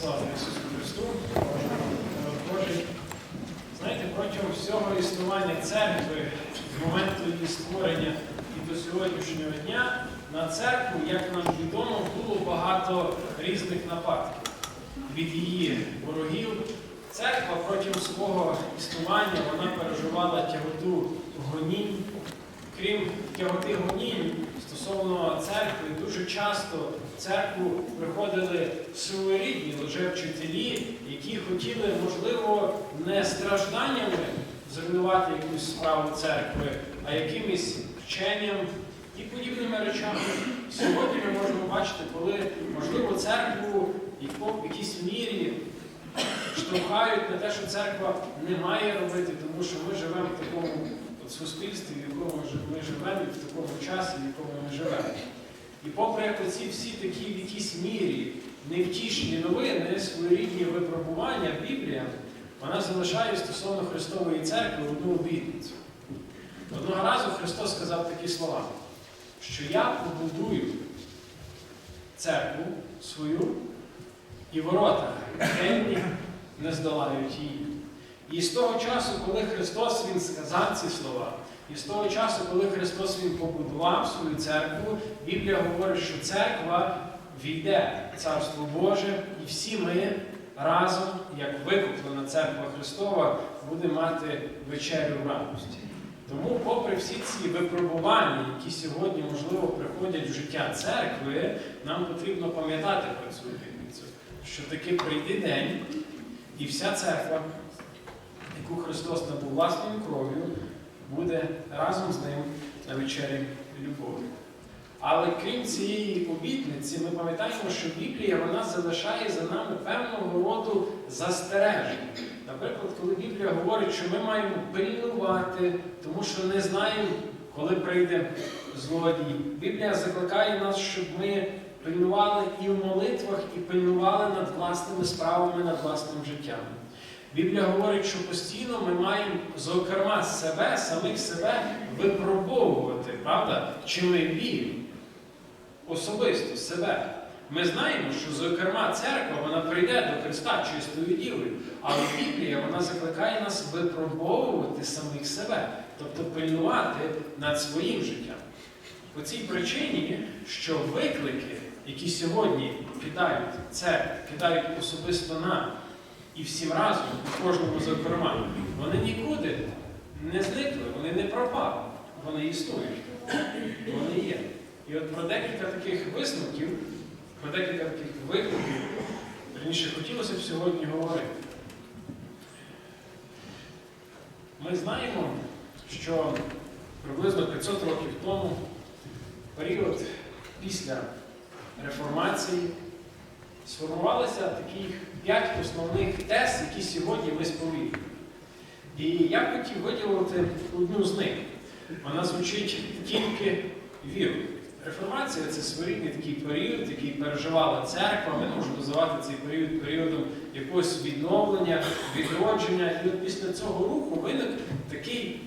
Слава Ісусу Христу! Божий. Знаєте, протягом всього існування церкви, з моменту її створення і до сьогоднішнього дня, на церкву, як нам відомо, було багато різних нападків від її ворогів. Церква протягом свого існування вона переживала тяготу гонінь. Крім тяготи гонінь стосовно церкви, дуже часто в церкву приходили своєрідні лжевчителі, які хотіли, можливо, не стражданнями зруйнувати якусь справу церкви, а якимось вченням і подібними речами. Сьогодні ми можемо бачити, коли, можливо, церкву в якійсь мірі штовхають на те, що церква не має робити, тому що ми живемо в такому от суспільстві, в якому ми живемо, і в такому часі, в якому ми живемо. І попри оці всі такі в якійсь мірі невтішні новини, своєрідні випробування, Біблія, вона залишає стосовно Христової церкви одну обітницю. Одного разу Христос сказав такі слова, що я побудую церкву свою і ворота темні не здолають її. І з того часу, коли Христос Він сказав ці слова, і з того часу, коли Христос Він побудував свою церкву, Біблія говорить, що церква війде в Царство Боже, і всі ми разом, як викуплена церква Христова, будемо мати вечерю радості. Тому, попри всі ці випробування, які сьогодні, можливо, приходять в життя церкви, нам потрібно пам'ятати про цю обітницю, що таки прийде день, і вся церква, яку Христос набув власною кров'ю, буде разом з ним на вечері любові. Але крім цієї обітниці, ми пам'ятаємо, що Біблія вона залишає за нами певного роду застереження. Наприклад, коли Біблія говорить, що ми маємо пильнувати, тому що не знаємо, коли прийде злодій. Біблія закликає нас, щоб ми пильнували і в молитвах, і пильнували над власними справами, над власним життям. Біблія говорить, що постійно ми маємо, зокрема, себе, самих себе випробовувати, правда? Чи ми віримо особисто себе. Ми знаємо, що, зокрема, церква вона прийде до Христа чистою ділою, але Біблія вона закликає нас випробовувати самих себе, тобто пильнувати над своїм життям. По цій причині, що виклики, які сьогодні кидають церкву, кидають особисто нам і всім разом, кожному зокрема, вони нікуди не зникли, вони не пропали, вони існують, вони є. І от про декілька таких висновків, про декілька таких викликів, раніше хотілося б сьогодні говорити. Ми знаємо, що приблизно 500 років тому, період після реформації, сформувалися такі п'ять основних тез, які сьогодні ми сповідуємо. І я б хотів виділити одну з них. Вона звучить тільки віру. Реформація це своєрідний такий період, який переживала церква. Ми можемо називати цей період періодом якогось відновлення, відродження. І от після цього руху виник такий,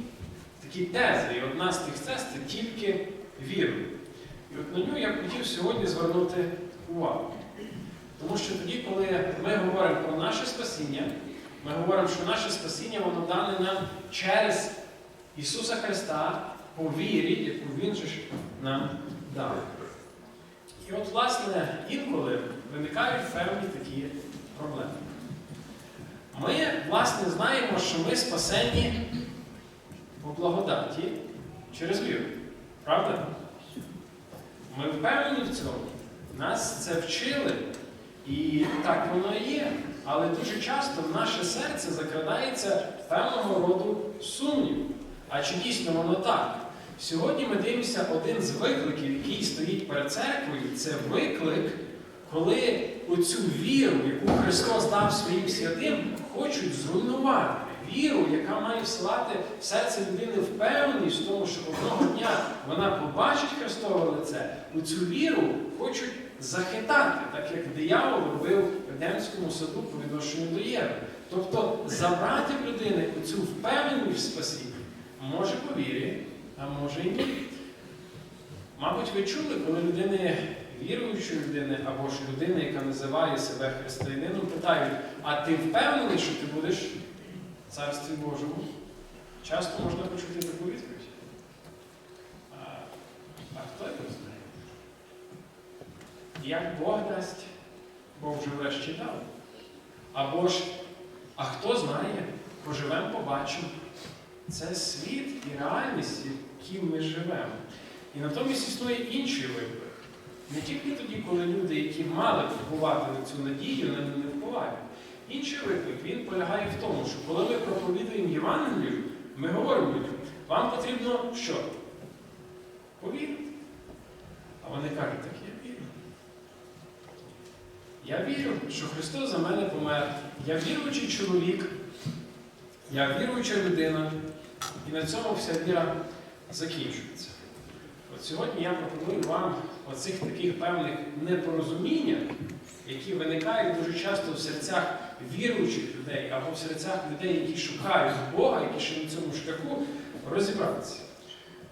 такі тези. І одна з тих тез це тільки віру. І от на нього я б хотів сьогодні звернути увагу. Тому що тоді, коли ми говоримо про наше спасіння, ми говоримо, що наше спасіння воно дане нам через Ісуса Христа по вірі, яку Він же ж нам дав. І от, власне, інколи виникають певні такі проблеми. Ми, власне, знаємо, що ми спасені по благодаті через віру. Правда? Ми впевнені в цьому. Нас це вчили. І так воно і є. Але дуже часто наше серце закрадається певного роду сумнів. А чи дійсно воно так? Сьогодні ми дивимося один з викликів, який стоїть перед церквою, це виклик, коли оцю віру, яку Христос дав своїм святим, хочуть зруйнувати. Віру, яка має вслати в серце людини впевненість в тому, що одного дня вона побачить Христове лице, оцю віру хочуть захитати, так як диявол робив в Едемському саду по відношенню до Єви. Тобто забрати в людини оцю впевненість в спасінні може по вірі, а може і ні. Мабуть, ви чули, коли людини віруючої людини або ж людини, яка називає себе християнином, питають, а ти впевнений, що ти будеш в Царстві Божому? Часто можна почути таку відповідь. А, а хто його знає? Як Бог дасть, Бог вже врешті дав. Або ж, а хто знає, поживемо, побачимо. Це світ і реальність, в якій ми живемо. І натомість існує інший виклик. Не тільки тоді, коли люди, які мали впливати на цю надію, на неї не впливають. Інший виклик він полягає в тому, що коли ми проповідуємо Євангелію, ми говоримо людям, вам потрібно що? Повірити. А вони кажуть, так. Я вірю, що Христос за мене помер. Я віруючий чоловік, я віруюча людина, і на цьому вся віра закінчується. От сьогодні я пропоную вам оцих таких певних непорозуміння, які виникають дуже часто в серцях віруючих людей або в серцях людей, які шукають Бога, які ще на цьому шляху, розібратися.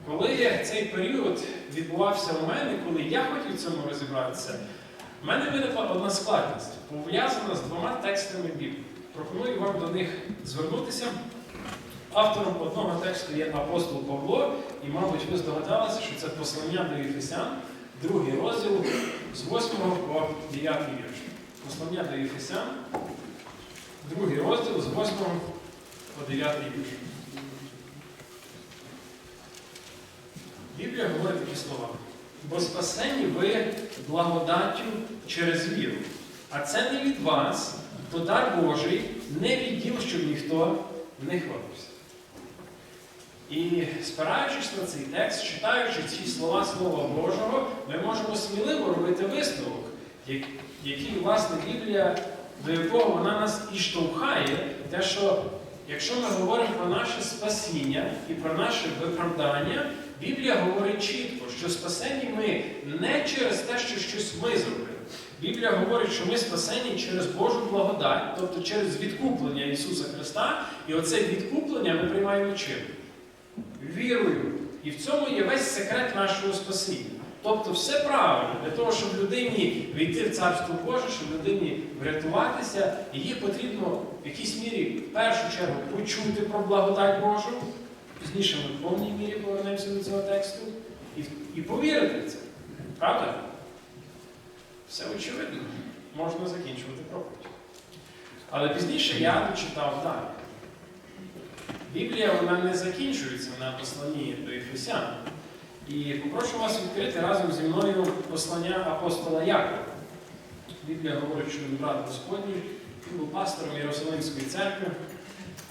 Коли цей період відбувався у мене, коли я хотів в цьому розібратися, в мене виникла одна складність, пов'язана з двома текстами Біблії. Пропоную вам до них звернутися. Автором одного тексту є апостол Павло, і, мабуть, ви здогадалися, що це послання до Єфесян, другий розділ з 8 по 9 вірш. Послання до Єфесян, другий розділ з 8 по 9 вірш. Біблія говорить такі слова. Бо спасені ви благодаттю через віру. А це не від вас, то дар Божий, не від діл, щоб ніхто не хвалився. І спираючись на цей текст, читаючи ці слова Слова Божого, ми можемо сміливо робити висновок, який, власне, Біблія, до якого вона нас і штовхає, те, що якщо ми говоримо про наше спасіння і про наше виправдання, Біблія говорить чітко, що спасені ми не через те, що щось ми зробили. Біблія говорить, що ми спасені через Божу благодать, тобто через відкуплення Ісуса Христа, і оце відкуплення ми приймаємо чим? Вірою. І в цьому є весь секрет нашого спасіння. Тобто все правильно, для того, щоб людині війти в Царство Боже, щоб людині врятуватися, їй потрібно в якійсь мірі, в першу чергу, почути про благодать Божу. Пізніше ми в повній мірі повернемося до цього тексту і, і повірити в це. Правда? Все очевидно. Можна закінчувати проповідь. Але пізніше я дочитав далі. Біблія вона не закінчується на посланні до Ефесян. І попрошу вас відкрити разом зі мною послання апостола Якова. Біблія говорить, що він брат Господній, він був пастором Єрусалимської церкви.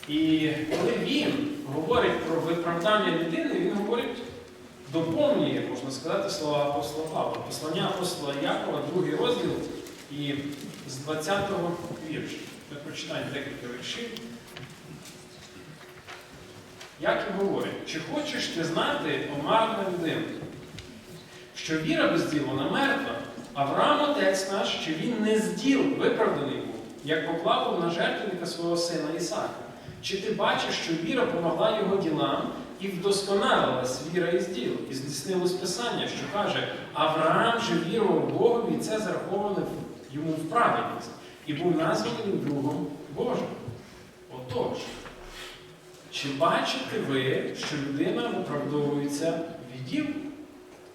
І коли він говорить про виправдання людини, він говорить, доповнює, можна сказати, слова апостола Павла. Послання апостола Якова, другий розділ, і з 20-го вірша. Ми прочитаємо декілька віршів. Як і говорить, чи хочеш ти знати, омарна людина, що віра без діл, вона мертва, Авраам отець наш, що він не з діл виправданий був, як поклав на жертвенника свого сина Ісака. Чи ти бачиш, що віра помогла його ділам і вдосконалилась віра із діл, і здійснилось Писання, що каже, Авраам же вірував Богу, і це зараховано йому в праведність, і був названий другом Божим. Отож, чи бачите ви, що людина виправдовується від діл,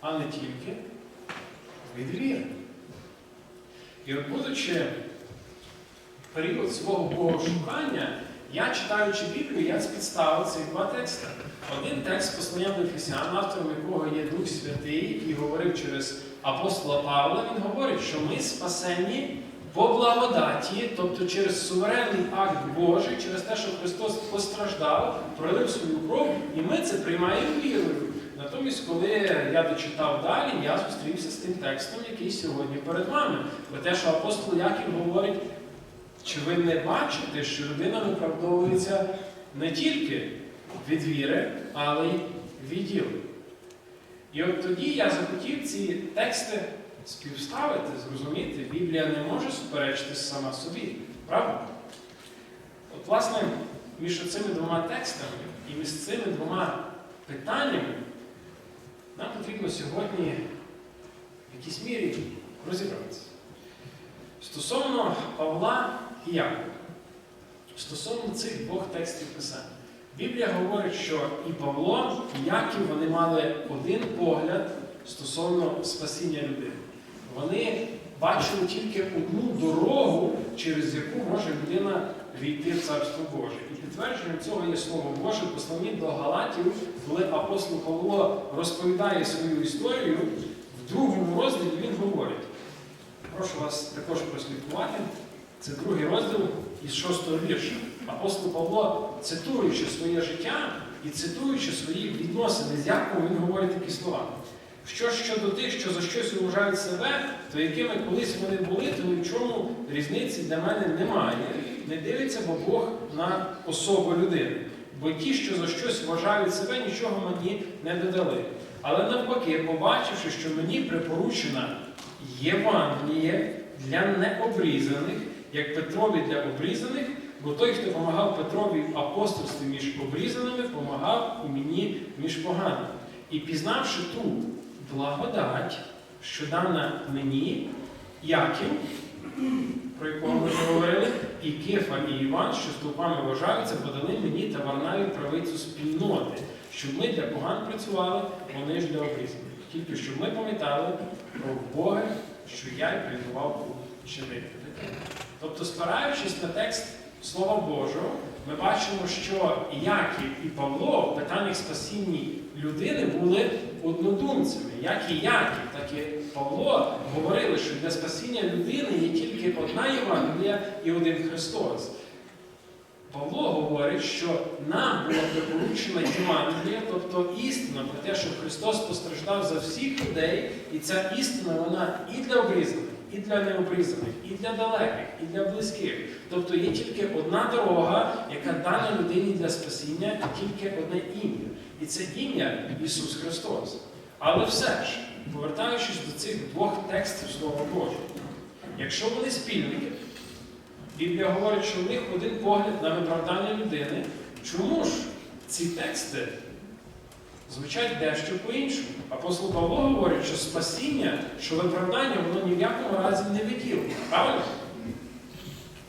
а не тільки від віри? І от будучи період свого богошукання, я читаючи Біблію, я спідставив ці два тексти. Один текст послання до Ефесян, автором якого є Дух Святий, який говорив через апостола Павла, він говорить, що ми спасені по благодаті, тобто через суверенний акт Божий, через те, що Христос постраждав, пролив свою кров, і ми це приймаємо вірою. Натомість, коли я дочитав далі, я зустрівся з тим текстом, який сьогодні перед вами. Про те, що апостол Яків говорить, чи ви не бачите, що людина виправдовується не тільки від віри, але й від діл. І от тоді я захотів ці тексти співставити, зрозуміти, Біблія не може суперечити сама собі. Правда? От, власне, між цими двома текстами і між цими двома питаннями нам потрібно сьогодні в якійсь мірі розібратися. Стосовно Павла і Якова, стосовно цих двох текстів Писання, Біблія говорить, що і Павло, і Яків вони мали один погляд стосовно спасіння людини. Вони бачили тільки одну дорогу, через яку може людина війти в Царство Боже. І підтвердженням цього є Слово Боже, в посланні до Галатів, коли апостол Павло розповідає свою історію, в другому розділі він говорить. Прошу вас також прослідкувати. Це другий розділ із шостого вірша. Апостол Павло, цитуючи своє життя і цитуючи свої відносини з Яковом, він говорить такі слова. Що щодо тих, що за щось вважають себе, то якими колись вони були, то ні чому різниці для мене немає. Не дивиться, бо Бог на особу людини. Бо ті, що за щось вважають себе, нічого мені не додали. Але навпаки, побачивши, що мені припоручена Євангеліє для необрізаних, як Петрові для обрізаних, бо той, хто допомагав Петрові в апостольстві між обрізаними, допомагав і мені між поганими. І пізнавши ту благодать, що дана мені, Яків, про якого ми говорили, і Кефа, і Іван, що стовпами вважаються, подали мені та Варнаві правицю спільноти, щоб ми для поган працювали, вони ж для обрізаних. Тільки щоб ми пам'ятали про Бога, що я й приймував чинити. Тобто, спираючись на текст Слова Божого, ми бачимо, що Яків і Павло в питаннях спасіння людини були однодумцями. Як і Яків, так і Павло говорили, що для спасіння людини є тільки одна Євангелія і один Христос. Павло говорить, що нам була припоручена Євангелія, тобто істина про те, що Христос постраждав за всіх людей, і ця істина вона і для обрізаних, і для необрізаних, і для далеких, і для близьких. Тобто є тільки одна дорога, яка дана людині для спасіння, і тільки одне ім'я. І це ім'я Ісус Христос. Але все ж, повертаючись до цих двох текстів Слова Божого, якщо вони спільники, Біблія говорить, що в них один погляд на виправдання людини. Чому ж ці тексти звучать дещо по-іншому? Апостол Павло говорить, що спасіння, що виправдання, воно ні в якому разі не відділено. Правильно?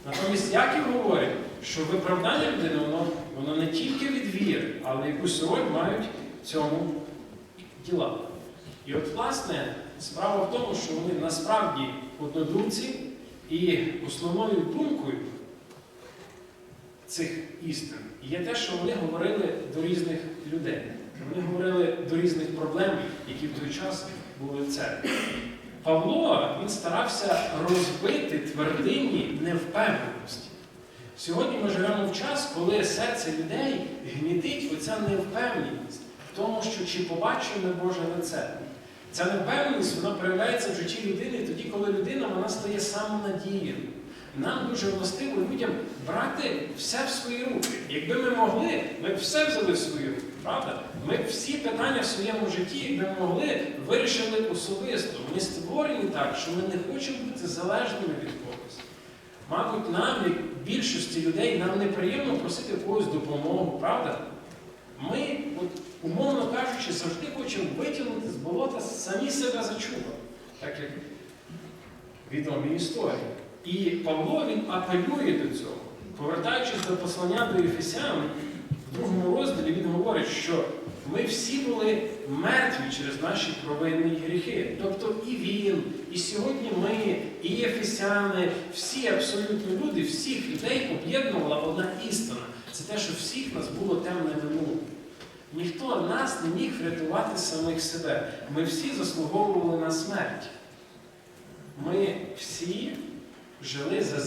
Натомість Яків говорить, що виправдання людини, воно, воно не тільки від віри, але якусь роль мають в цьому діла. І от, власне, справа в тому, що вони насправді однодумці. І основною думкою цих істин є те, що вони говорили до різних людей. Вони говорили до різних проблем, які в той час були в церкві. Павло він старався розбити твердині невпевненості. Сьогодні ми живемо в час, коли серце людей гнітить оця невпевненість в тому, що чи побачив ми Боже лице. Ця невпевненість вона проявляється в житті людини тоді, коли людина вона стає самонадіяною. Нам дуже властиво людям брати все в свої руки. Якби ми могли, ми б все взяли в свої руки, правда? Ми всі питання в своєму житті, якби могли, вирішили особисто. Ми створені так, що ми не хочемо бути залежними від когось. Мабуть, нам, як більшості людей, нам неприємно просити когось допомогу, правда? Ми, от, умовно кажучи, завжди хочемо витягнути з болота самі себе зачува, так як відомі історії. І Павло він апелює до цього. Повертаючись до послання до Ефесян, в другому розділі він говорить, що ми всі були мертві через наші провинні гріхи. Тобто і він, і сьогодні ми, і Ефесяни, всі абсолютно люди, всіх людей об'єднувала одна істина. Це те, що всіх нас було темне минуле. Ніхто нас не міг врятувати самих себе. Ми всі заслуговували на смерть. Ми всі жили за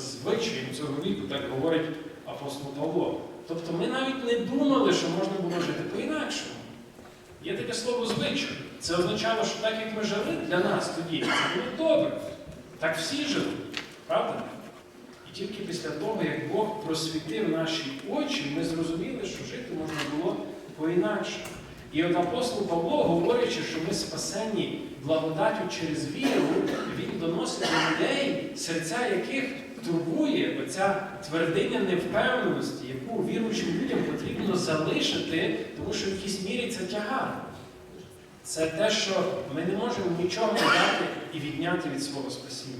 звичаєм цього віку, так говорить апостол Павло. Тобто ми навіть не думали, що можна було жити по-інакшому. Є таке слово звичай. Це означало, що так, як ми жили для нас тоді, це було добре. Так всі жили, правда? І тільки після того, як Бог просвітив наші очі, ми зрозуміли, що жити можна було по-інакше. І от апостол Павло, говорячи, що ми спасені благодаттю через віру, він доносить до людей, серця яких турбує оця твердиня невпевненості, яку віруючим людям потрібно залишити, тому що в якійсь мірі це тягар. це те, що ми не можемо нічого дати і відняти від свого спасіння.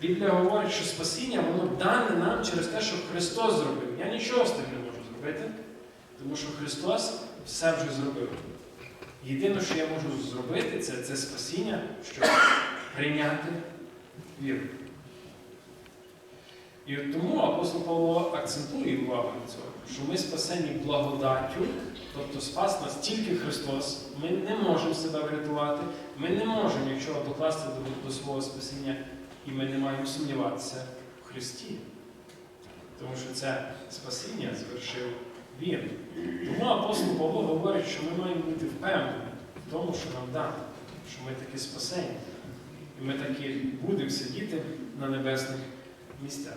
Біблія говорить, що спасіння воно дане нам через те, що Христос зробив. Я нічого з тим не можу зробити, тому що Христос все вже зробив. Єдине, що я можу зробити, це, це спасіння, щоб прийняти віру. І тому апостол Павло акцентує увагу на цьому, що ми спасені благодаттю, тобто спас нас тільки Христос. Ми не можемо себе врятувати, ми не можемо нічого докласти до, до свого спасіння, і ми не маємо сумніватися в Христі. Тому що це спасіння звершив Він. Тому апостол Павло говорить, що ми маємо бути впевнені в тому, що нам дано, що ми таки спасені. І ми таки будемо сидіти на небесних місцях.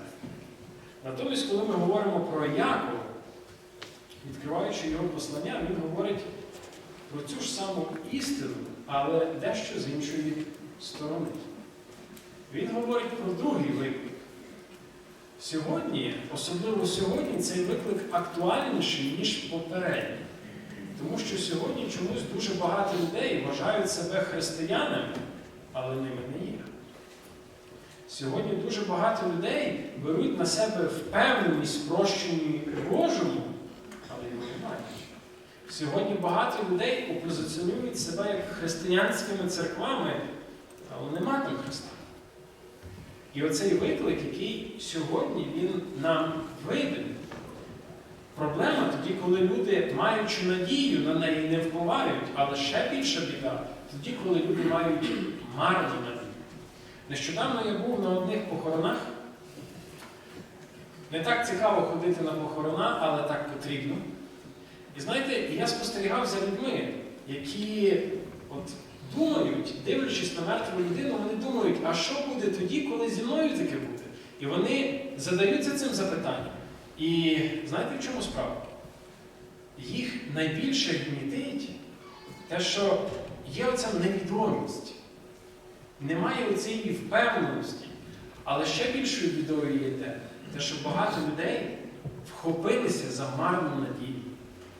Натомість, коли ми говоримо про Якова, відкриваючи його послання, він говорить про цю ж саму істину, але дещо з іншої сторони. Він говорить про другий виклик. Сьогодні, особливо сьогодні, цей виклик актуальніший, ніж попередній. Тому що сьогодні чомусь дуже багато людей вважають себе християнами, але ними не є. Сьогодні дуже багато людей беруть на себе впевненість в прощенні Божому, але його не мають. Сьогодні багато людей опозиціонують себе як християнськими церквами, але нема там Христа. І оцей виклик, який сьогодні він нам виданий. Проблема тоді, коли люди, маючи надію, на неї не впливають, але ще більша біда, тоді, коли люди мають марні надію. Нещодавно я був на одних похоронах. Не так цікаво ходити на похорона, але так потрібно. І знаєте, я спостерігав за людьми, які от думають, дивлячись на мертву людину, вони думають, а що буде тоді, коли зі мною таке буде? І вони задаються цим запитанням. І знаєте, в чому справа? Їх найбільше гнітить те, що є оця невідомість. Немає оцієї впевненості. Але ще більшою бідою є те, те, що багато людей вхопилися за марну надію,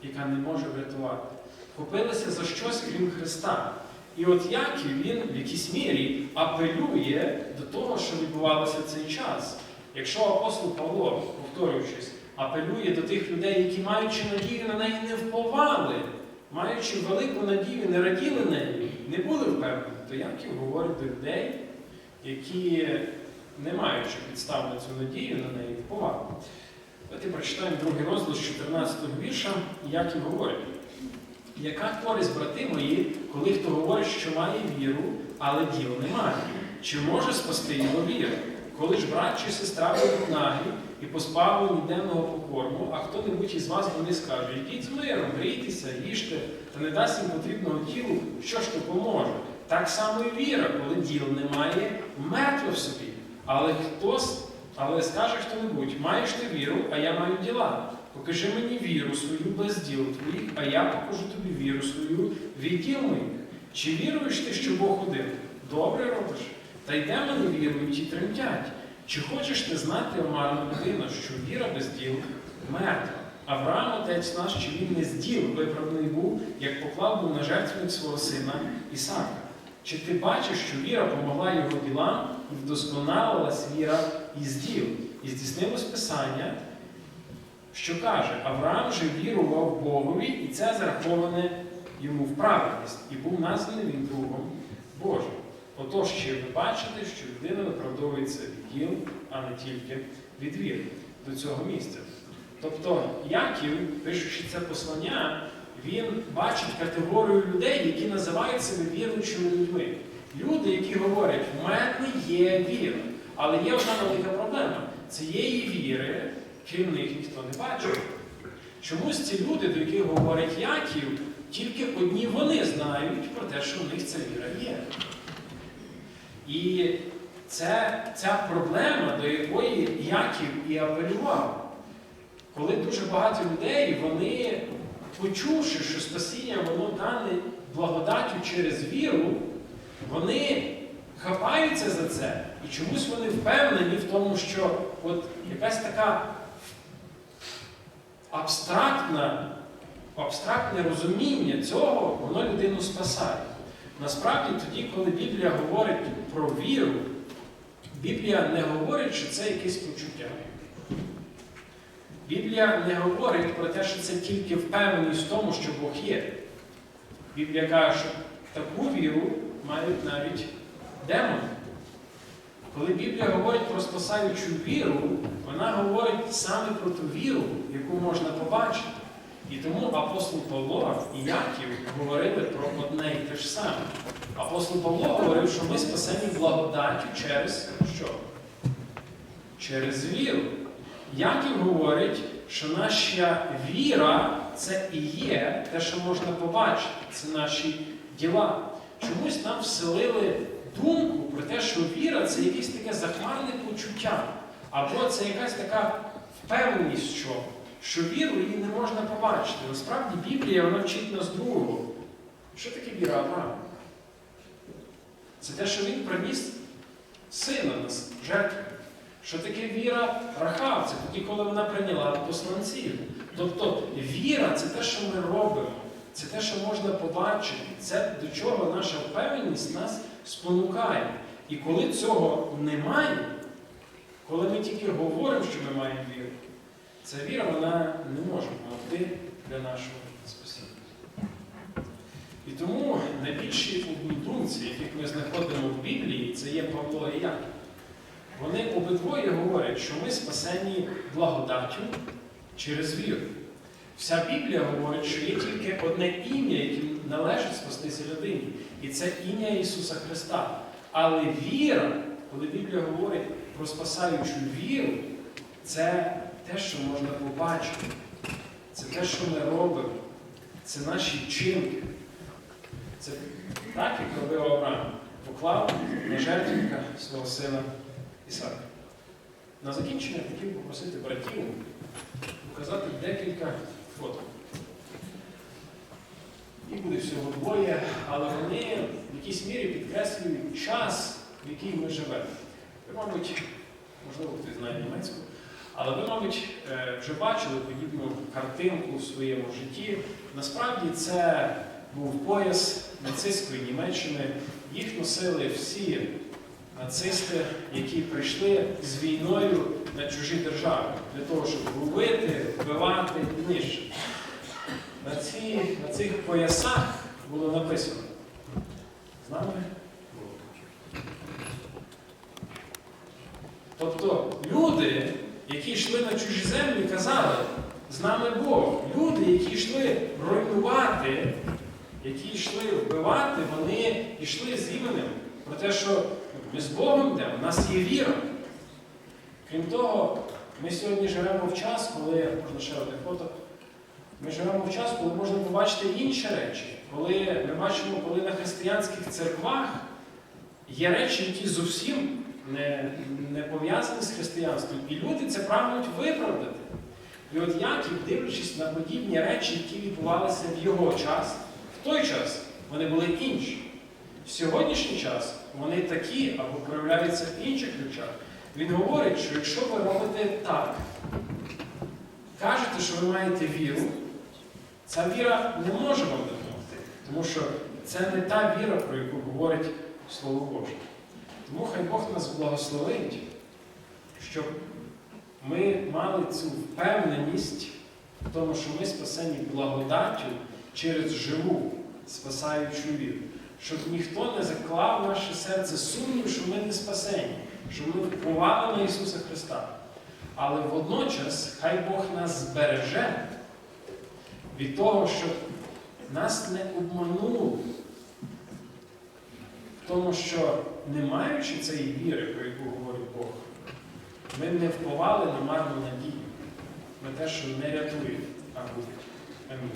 яка не може врятувати. Вхопилися за щось крім Христа. І от Яків він в якійсь мірі апелює до того, що відбувалося в цей час. Якщо апостол Павло, повторюючись, апелює до тих людей, які, маючи надію на неї, не вповали, маючи велику надію, не раділи нею, не були впевнені, то Яків говорить до людей, які, не маючи підстав на цю надію, на неї вповали. Давайте прочитаємо другий розділ з 14 вірша, Яків говорить. Яка користь, брати мої, коли хто говорить, що має віру, але діл немає? Чи може спасти його віра? Коли ж брат чи сестра будуть нагі і позбавлені денного покорму, а хто-небудь із вас вони скаже, йдіть з миром, грійтеся, їжте, та не дасть їм потрібного тілу, що ж допоможе? Так само і віра, коли діл немає, мертва в собі. Але хтось, але скаже хто-небудь, маєш ти віру, а я маю діла. Покажи мені віру свою без діл твоїх, а я покажу тобі віру свою від діл моїх. Чи віруєш ти, що Бог один? Добре робиш. Та й демони вірують і тремтять. Чи хочеш ти знати, омарна людина, що віра без діл мертва? Авраам, отець наш, чи він не з діл виправданий був, як поклав був на жертвник свого сина Ісака? Чи ти бачиш, що віра помогла його ділам і вдосконалилась віра із діл? І здійснилось Писання, що каже, Авраам же вірував Богові, і це зараховане йому в праведність, і був названий він другом Божим. Отож, ще ви бачите, що людина виправдовується від діл, а не тільки від віри до цього місця. Тобто, Яків, пишучи це послання, він бачить категорію людей, які називають себе віруючими людьми. Люди, які говорять, в мене є віра. Але є одна велика проблема. Цієї віри, крім них, ніхто не бачив. Чомусь ці люди, до яких говорить Яків, тільки одні вони знають про те, що в них ця віра є. І це ця проблема, до якої Яків і апелював. Коли дуже багато людей, вони, почувши, що спасіння воно дане благодаттю через віру, вони хапаються за це. І чомусь вони впевнені в тому, що от якась така абстрактна абстрактне розуміння цього, воно людину спасає. Насправді, тоді, коли Біблія говорить про віру, Біблія не говорить, що це якесь почуття. Біблія не говорить про те, що це тільки впевненість в тому, що Бог є. Біблія каже, що таку віру мають навіть демони. Коли Біблія говорить про спасаючу віру, вона говорить саме про ту віру, яку можна побачити. І тому апостол Павло і Яків говорили про одне і те ж саме. Апостол Павло говорив, що ми спасені благодаттю через що? Через віру. Яків говорить, що наша віра це і є те, що можна побачити, це наші діла. Чомусь нам вселили думку про те, що віра це якесь таке захмарне почуття, або це якась така впевненість, що, що віру її не можна побачити. Насправді Біблія вона вчить нас другого. Що таке віра Авраама? Це те, що він приніс сина на жертву. Що таке віра Рахав? Це тоді, коли вона прийняла посланців. Тобто віра це те, що ми робимо, це те, що можна побачити, це до чого наша впевненість нас спонукає. І коли цього немає, коли ми тільки говоримо, що ми маємо віру, ця віра вона не може допомогти для нашого спасіння. І тому найбільші однодумці, яких ми знаходимо в Біблії, це є Павло і Яків. Вони обидвоє говорять, що ми спасені благодаттю через віру. Вся Біблія говорить, що є тільки одне ім'я, яким належить спастися людині, і це ім'я Ісуса Христа. Але віра, коли Біблія говорить про спасаючу віру, це те, що можна побачити, це те, що ми робимо, це наші вчинки. Це так, як робив Авраам, поклав на жертвенника свого сина Ісака. На закінчення хотів попросити братів показати декілька фото. Їх буде всього двоє, але вони в якійсь мірі підкреслюють час, в який ми живемо. Ви, мабуть, можливо, хтось знає німецьку, але ви, мабуть, е, вже бачили подібну картинку в своєму житті. Насправді це був пояс нацистської Німеччини. Їх носили всі нацисти, які прийшли з війною на чужі держави, для того, щоб губити, вбивати і нищити. На, ці, на цих поясах було написано. З нами Бог. Тобто люди, які йшли на чужі землі, казали, з нами Бог. Люди, які йшли руйнувати, які йшли вбивати, вони йшли з іменем про те, що ми з Богом йдемо, у нас є віра. Крім того, ми сьогодні живемо в час, коли, можна ще одне фото, ми живемо в час, коли можна побачити інші речі. Коли ми бачимо, коли на християнських церквах є речі, які зовсім не, не пов'язані з християнством. І люди це прагнуть виправдати. І от Яків, дивлячись на подібні речі, які відбувалися в його час, в той час вони були інші. В сьогоднішній час вони такі або проявляються в інших речах. Він говорить, що якщо ви робите так, кажете, що ви маєте віру, ця віра не може вам допомогти. Тому що це не та віра, про яку говорить Слово Боже. Тому хай Бог нас благословить, щоб ми мали цю впевненість в тому, що ми спасені благодаттю через живу, спасаючу віру. Щоб ніхто не заклав наше серце сумнів, що ми не спасені, що ми впливали на Ісуса Христа. Але водночас хай Бог нас збереже від того, щоб нас не обманули в тому, що не маючи цієї віри, про яку говорить Бог, ми не впливали на марну надію, на те, що не рятує, а буде. Амінь.